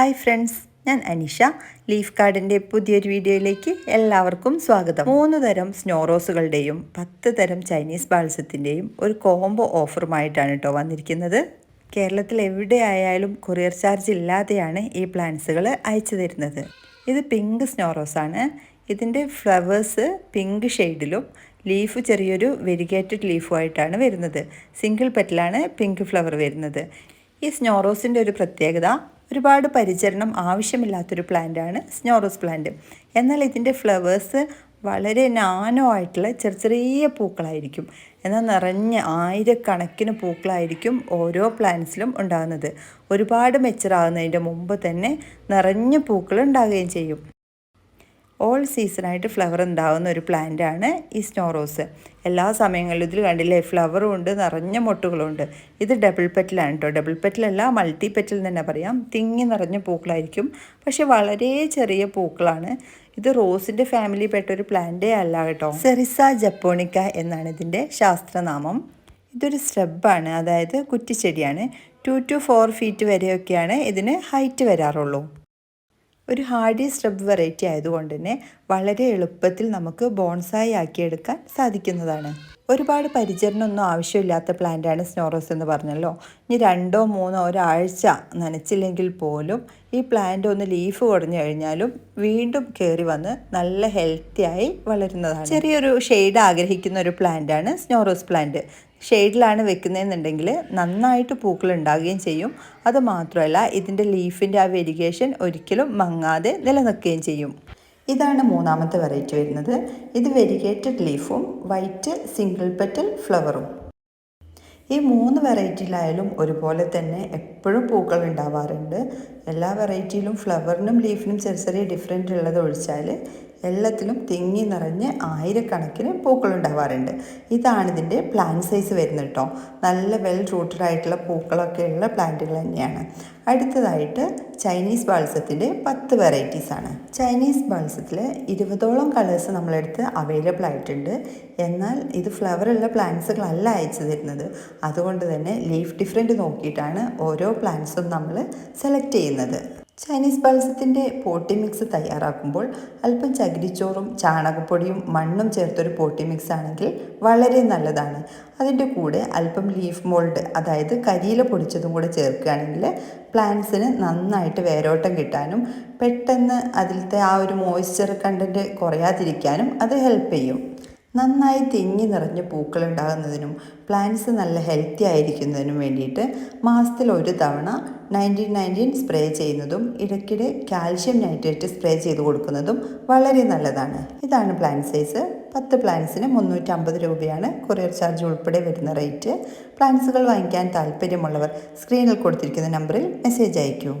Hi friends ഞാൻ Anisha. Leaf കാർഡിന്റെ പുതിയൊരു വീഡിയോയിലേക്ക് എല്ലാവർക്കും സ്വാഗതം. മൂന്ന് തരം സ്നോറോസുകളുടെയും പത്ത് തരം ചൈനീസ് ബാൾസത്തിന്റെയും ഒരു കോംബോ ഓഫറുമായിട്ടാണ് കേട്ടോ വന്നിരിക്കുന്നത്. കേരളത്തിൽ എവിടെയായാലും കൊറിയർ ചാർജ് ഇല്ലാതെയാണ് ഈ പ്ലാന്റ്സുകൾ അയച്ചു തരുന്നത്. ഇത് പിങ്ക് സ്നോറോസാണ് ഇതിന്റെ ഫ്ലവേഴ്സ് പിങ്ക് ഷെയ്ഡിലും ലീഫ് ചെറിയൊരു വെരിഗേറ്റഡ് ലീഫുമായിട്ടാണ് വരുന്നത്. സിംഗിൾ പെറ്റലാണ് പിങ്ക് ഫ്ലവർ വരുന്നത്. ഈ സ്നോറോസിന്റെ ഒരു പ്രത്യേകത ഒരുപാട് പരിചരണം ആവശ്യമില്ലാത്തൊരു പ്ലാന്റാണ് സ്നോറസ് പ്ലാന്റ്. എന്നാൽ ഇതിന്റെ ഫ്ലവേഴ്സ് വളരെ നാനോ ആയിട്ടുള്ള ചെറിയ ചെറിയ പൂക്കളായിരിക്കും. എന്നാൽ നിറഞ്ഞ ആയിരക്കണക്കിന് പൂക്കളായിരിക്കും ഓരോ പ്ലാന്റ്സിലും ഉണ്ടാകുന്നത്. ഒരുപാട് മെച്ചറാകുന്നതിന്റെ മുമ്പ് തന്നെ നിറഞ്ഞ പൂക്കൾ ഉണ്ടാകുകയും ചെയ്യും. ഓൾ സീസണായിട്ട് ഫ്ലവർ ഉണ്ടാകുന്ന ഒരു പ്ലാന്റ് ആണ് ഈ സ്നോ റോസ് എല്ലാ സമയങ്ങളിലും ഇതിൽ കണ്ടില്ലേ ഫ്ലവറും ഉണ്ട് നിറഞ്ഞ മൊട്ടുകളുണ്ട് ഇത് ഡബിൾ പെറ്റലാണ് കേട്ടോ ഡബിൾ പെറ്റലല്ല മൾട്ടി പെറ്റൽ തന്നെ പറയാം. തിങ്ങി നിറഞ്ഞ പൂക്കളായിരിക്കും. പക്ഷെ വളരെ ചെറിയ പൂക്കളാണ്. ഇത് റോസിന്റെ ഫാമിലിയിൽപ്പെട്ട ഒരു പ്ലാന്റേ അല്ല കേട്ടോ സെറിസ ജപ്പോണിക്ക എന്നാണ് ഇതിന്റെ ശാസ്ത്രനാമം. ഇതൊരു സ്ട്രബാണ് അതായത് കുറ്റിച്ചെടിയാണ്. ടു ടു ഫോർ ഫീറ്റ് വരെയൊക്കെയാണ് ഇതിന് ഹൈറ്റ് വരാറുള്ളൂ. ഒരു ഹാർഡി സ്ട്രബ് വെറൈറ്റി ആയതുകൊണ്ട് തന്നെ വളരെ എളുപ്പത്തിൽ നമുക്ക് ബോൺസായി ആക്കിയെടുക്കാൻ സാധിക്കുന്നതാണ്. ഒരുപാട് പരിചരണമൊന്നും ആവശ്യമില്ലാത്ത പ്ലാന്റാണ് സ്നോറോസ് എന്ന് പറഞ്ഞല്ലോ. ഇനി രണ്ടോ മൂന്നോ ഒരാഴ്ച നനച്ചില്ലെങ്കിൽ പോലും ഈ പ്ലാന്റ് ഒന്ന് ലീഫ് കുറഞ്ഞു കഴിഞ്ഞാലും വീണ്ടും കയറി വന്ന് നല്ല ഹെൽത്തിയായി വളരുന്നതാണ്. ചെറിയൊരു ഷെയ്ഡ് ആഗ്രഹിക്കുന്ന ഒരു പ്ലാന്റാണ് സ്നോറോസ് പ്ലാന്റ്. ഷെയ്ഡിലാണ് വെക്കുന്നതെന്നുണ്ടെങ്കിൽ നന്നായിട്ട് പൂക്കൾ ഉണ്ടാകുകയും ചെയ്യും. അത് മാത്രമല്ല ഇതിന്റെ ലീഫിന്റെ ആ വെരിഗേഷൻ ഒരിക്കലും മങ്ങാതെ നിലനിൽക്കുകയും ചെയ്യും. ഇതാണ് മൂന്നാമത്തെ വെറൈറ്റി വരുന്നത്. ഇത് വെരിഗേറ്റഡ് ലീഫും വൈറ്റ് സിംഗിൾ പെറ്റൽ ഫ്ലവറും ഈ മൂന്ന് വെറൈറ്റിയിലായാലും ഒരുപോലെ തന്നെ എപ്പോഴും പൂക്കൾ ഉണ്ടാവാറുണ്ട്. എല്ലാ വെറൈറ്റിയിലും ഫ്ലവറിനും ലീഫിനും ചെറിയ ചെറിയ ഡിഫറെന്റ് ഉള്ളത് ഒഴിച്ചാൽ എല്ലാത്തിലും തിങ്ങി നിറഞ്ഞ് ആയിരക്കണക്കിന് പൂക്കൾ ഉണ്ടാവാറുണ്ട് ഇതാണ് ഇതിന്റെ പ്ലാന്റ് സൈസ് വരുന്നത് കേട്ടോ നല്ല വെൽ റൂട്ടഡ് ആയിട്ടുള്ള പൂക്കളൊക്കെ ഉള്ള പ്ലാന്റുകൾ തന്നെയാണ്. അടുത്തതായിട്ട് ചൈനീസ് ബാൾസത്തിന്റെ പത്ത് വെറൈറ്റീസാണ് ചൈനീസ് ബാൾസത്തിൽ ഇരുപതോളം കളേഴ്സ് നമ്മളെടുത്ത് അവൈലബിൾ ആയിട്ടുണ്ട്. എന്നാൽ ഇത് ഫ്ലവറുള്ള പ്ലാന്റ്സുകളല്ല അയച്ചു തരുന്നത്. അതുകൊണ്ട് തന്നെ ലീഫ് ഡിഫറെന്റ് നോക്കിയിട്ടാണ് ഓരോ പ്ലാന്റ്സും നമ്മൾ സെലക്ട് ചെയ്യുന്നത്. ചൈനീസ് ബാൽസത്തിന്റെ പോട്ടി മിക്സ് തയ്യാറാക്കുമ്പോൾ അല്പം ചകിരിച്ചോറും ചാണകപ്പൊടിയും മണ്ണും ചേർത്തൊരു പോട്ടി മിക്സ് ആണെങ്കിൽ വളരെ നല്ലതാണ്. അതിന്റെ കൂടെ അല്പം ലീഫ് മോൾഡ് അതായത് കരിയില പൊടിച്ചതും കൂടെ ചേർക്കുകയാണെങ്കിൽ പ്ലാന്റ്സിന് നന്നായിട്ട് വേരോട്ടം കിട്ടാനും പെട്ടെന്ന് അതിലത്തെ ആ ഒരു മോയ്സ്ചർ കണ്ടന്റ് കുറയാതിരിക്കാനും അത് ഹെൽപ്പ് ചെയ്യും. നന്നായി തിങ്ങി നിറഞ്ഞ പൂക്കൾ ഉണ്ടാകുന്നതിനും പ്ലാന്റ്സ് നല്ല ഹെൽത്തി ആയിരിക്കുന്നതിനും വേണ്ടിയിട്ട് മാസത്തിൽ ഒരു തവണ നയന്റീൻ നയന്റീൻ സ്പ്രേ ചെയ്യുന്നതും ഇടയ്ക്കിടെ കാൽഷ്യം നൈട്രേറ്റ് സ്പ്രേ ചെയ്ത് കൊടുക്കുന്നതും വളരെ നല്ലതാണ്. ഇതാണ് പ്ലാന്റ് സൈസ് പത്ത് പ്ലാന്റ്സിന് മുന്നൂറ്റമ്പത് രൂപയാണ് കൊറിയർ ചാർജ് ഉൾപ്പെടെ വരുന്ന റേറ്റ് പ്ലാന്റ്സുകൾ വാങ്ങിക്കാൻ താല്പര്യമുള്ളവർ സ്ക്രീനിൽ കൊടുത്തിരിക്കുന്ന നമ്പറിൽ മെസ്സേജ് അയക്കൂ.